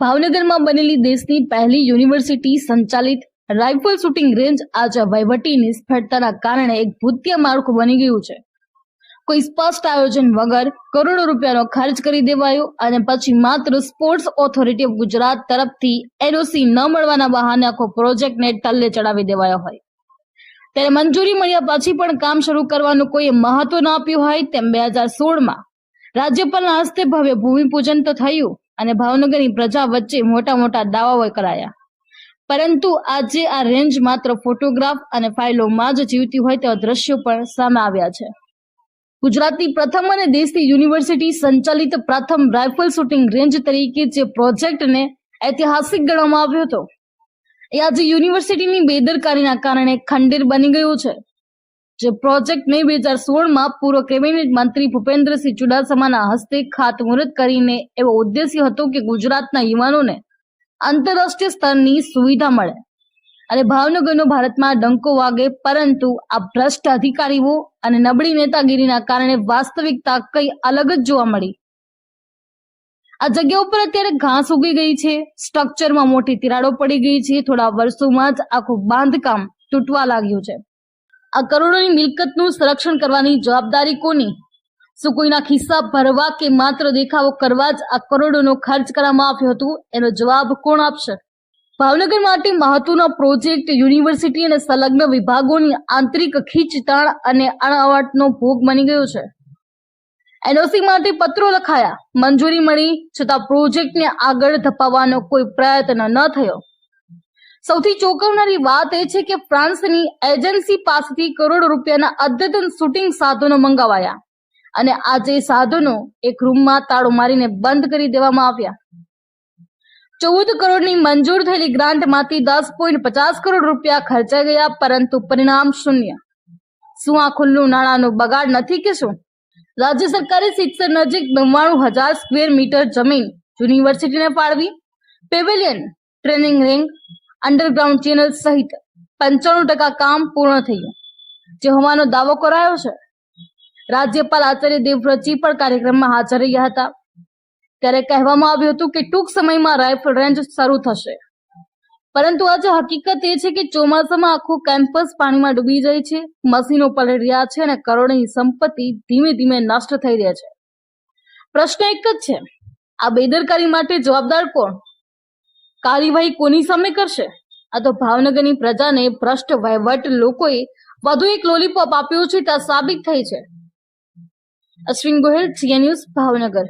ભાવનગરમાં બનેલી દેશની પહેલી યુનિવર્સિટી સંચાલિત રાઇફલ શૂટિંગ રેન્જ આજે વહીવટી નિષ્ફળતાના કારણે એક ભૂતિયા માળખું બની ગયું છે. કોઈ સ્પષ્ટ આયોજન વગર કરોડો રૂપિયાનો ખર્ચ કરી દેવાયો અને પછી માત્ર સ્પોર્ટ્સ ઓથોરિટી ઓફ ગુજરાત તરફથી એનઓસી ન મળવાના બહાને આખો પ્રોજેક્ટને ટલ્લે ચડાવી દેવાયો હોય. ત્યારે મંજૂરી મળ્યા પછી પણ કામ શરૂ કરવાનું કોઈએ મહત્વ ન આપ્યું હોય તેમ બે હજાર સોળમાં રાજ્યપાલના હસ્તે ભવ્ય ભૂમિપૂજન તો થયું. અને ભાવનગરની પ્રજા વચ્ચે મોટા મોટા દાવાઓ કરાયા. પરંતુ આજે આ રેન્જ માત્ર ફોટોગ્રાફ અને ફાઇલોમાં જ જીવતી હોય તેવા દ્રશ્યો પણ સામે આવ્યા છે. ગુજરાતની પ્રથમ અને દેશની યુનિવર્સિટી સંચાલિત પ્રથમ રાઇફલ શૂટિંગ રેન્જ તરીકે જે પ્રોજેક્ટને ઐતિહાસિક ગણવામાં આવ્યો હતો. એ આજે યુનિવર્સિટીની બેદરકારીના કારણે ખંડેર બની ગયું છે. જે પ્રોજેક્ટને બે હજાર સોળમાં પૂર્વ કેબિનેટ મંત્રી ભૂપેન્દ્રસિંહ ચુડાસમાના હસ્તે ખાતમુહૂર્ત કરીને એવો ઉદ્દેશ્ય હતો કે ગુજરાતના યુવાનોને આંતરરાષ્ટ્રીય સ્તરની સુવિધા મળે. અને ભાવનગરનો ભારતમાં ડંકો વાગે, પરંતુ આ ભ્રષ્ટ અધિકારીઓ અને નબળી નેતાગીરીના કારણે વાસ્તવિકતા કઈ અલગ જ જોવા મળી. આ જગ્યા ઉપર અત્યારે ઘાસ ઉગી ગઈ છે સ્ટ્રક્ચરમાં મોટી તિરાડો પડી ગઈ છે, થોડા વર્ષોમાં જ આખું બાંધકામ તૂટવા લાગ્યું છે. આ કરોડોની મિલકતનું સંરક્ષણ કરવાની જવાબદારી કોની? શું કોઈના ખિસ્સા ભરવા કે માત્ર દેખાવો કરવા જ આ કરોડોનો ખર્ચ કરવામાં આવ્યો હતો? એનો જવાબ કોણ આપશે? ભાવનગર માટે મહત્વનો પ્રોજેક્ટ યુનિવર્સિટી અને સંલગ્ન વિભાગોની આંતરિક ખીચતાણ અને અણઅવાટનો ભોગ બની ગયો છે. એનઓસી માટે પત્રો લખાયા. મંજૂરી મળી છતાં પ્રોજેક્ટને આગળ ધપાવવાનો કોઈ પ્રયત્ન ન થયો. સૌથી ચોંકાવનારી વાત એ છે કે ફ્રાન્સની એજન્સી પાસેથી કરોડો રૂપિયાના અદ્યતન શૂટિંગ સાધનો મંગાવાયા. અને આજે સાધનો એક રૂમમાં તાળો મારીને બંધ કરી દેવામાં આવ્યા. ચૌદ કરોડની મંજૂર થયેલી ગ્રાન્ટમાંથી દસ પોઈન્ટ પચાસ કરોડ રૂપિયા ખર્ચાઈ ગયા, પરંતુ પરિણામ શૂન્ય. શું આ ખુલ્લું નાણાંનો બગાડ નથી કે શું? રાજ્ય સરકારે સિત્સર નજીક નવ્વાણું હજાર સ્ક્વેર મીટર જમીન યુનિવર્સિટીને ફાળવી. Pavilion training ring underground channel સહિત પંચાણું ટકા કામ પૂર્ણ થયું. જે હોવાનો દાવો કરાયો છે. રાજ્યપાલ આચાર્ય દેવવ્રતજી પણ કાર્યક્રમમાં હાજર રહ્યા હતા. ત્યારે કહેવામાં આવ્યું હતું કે ટૂંક સમયમાં રાઇફલ રેન્જ શરૂ થશે. પરંતુ આજે હકીકત એ છે કે ચોમાસામાં આખું કેમ્પસ પાણીમાં ડૂબી જાય છે, મશીનો પલળી રહ્યા છે અને કરોડોની સંપત્તિ ધીમે ધીમે નષ્ટ થઈ રહી છે. પ્રશ્ન એક જ છે, આ બેદરકારી માટે જવાબદાર કોણ? કાર્યવાહી કોની સામે કરશે? આ તો ભાવનગરની પ્રજાને ભ્રષ્ટ વહીવટ લોકોએ વધુ એક લોલીપોપ આપ્યો છે, તે સાબિત થઈ છે. Ashwin Gohil CA news Bhavnagar.